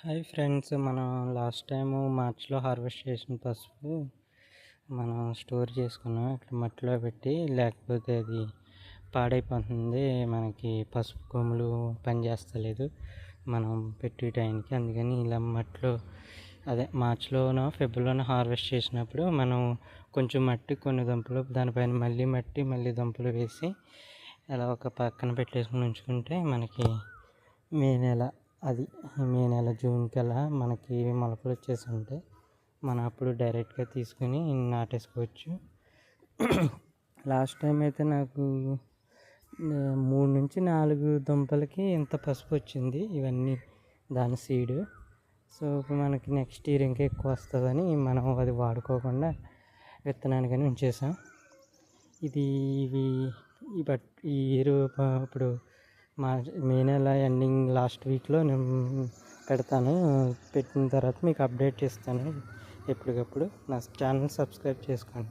Hi friends మనం last time మార్చ్లో harvest చేసిన పసుపు మనం స్టోర్ చేసుకున్నాం. ఇక్కడ మట్టిలో పెట్టి లేకపోతే అది పాడైపోతుంది. మనకి పసుపు కొమ్ములు పనిచేస్తలేదు మనం పెట్టి టైంకి. అందుకని ఇలా మట్టిలో అదే మార్చ్లోనో ఫిబ్రవరిలోనో హార్వెస్ట్ చేసినప్పుడు మనం కొంచెం మట్టి కొన్ని దుంపలు దానిపైన మళ్ళీ మట్టి మళ్ళీ దుంపలు వేసి అలా ఒక పక్కన పెట్టేసుకుని ఉంచుకుంటే మనకి మే నెల అది మే నెల జూన్ కల్లా మనకి మొలకలు వచ్చేసి ఉంటాయి మనం అప్పుడు డైరెక్ట్గా తీసుకుని నాటేసుకోవచ్చు. లాస్ట్ టైం అయితే నాకు మూడు నుంచి నాలుగు దుంపలకి ఇంత పసుపు వచ్చింది. ఇవన్నీ దాని సీడ్. సో మనకి నెక్స్ట్ ఇయర్ ఇంకా ఎక్కువ వస్తుందని మనం అది వాడుకోకుండా విత్తనానికని ఉంచేసాం. ఇది ఇవి ఈ బట్ ఈ ఇయర్ ఇప్పుడు మా మే నెల ఎండింగ్ లాస్ట్ వీక్లో నేను పెడతాను. పెట్టిన తర్వాత మీకు అప్డేట్ చేస్తాను ఎప్పటికప్పుడు. నా ఛానల్ సబ్స్క్రైబ్ చేసుకోండి.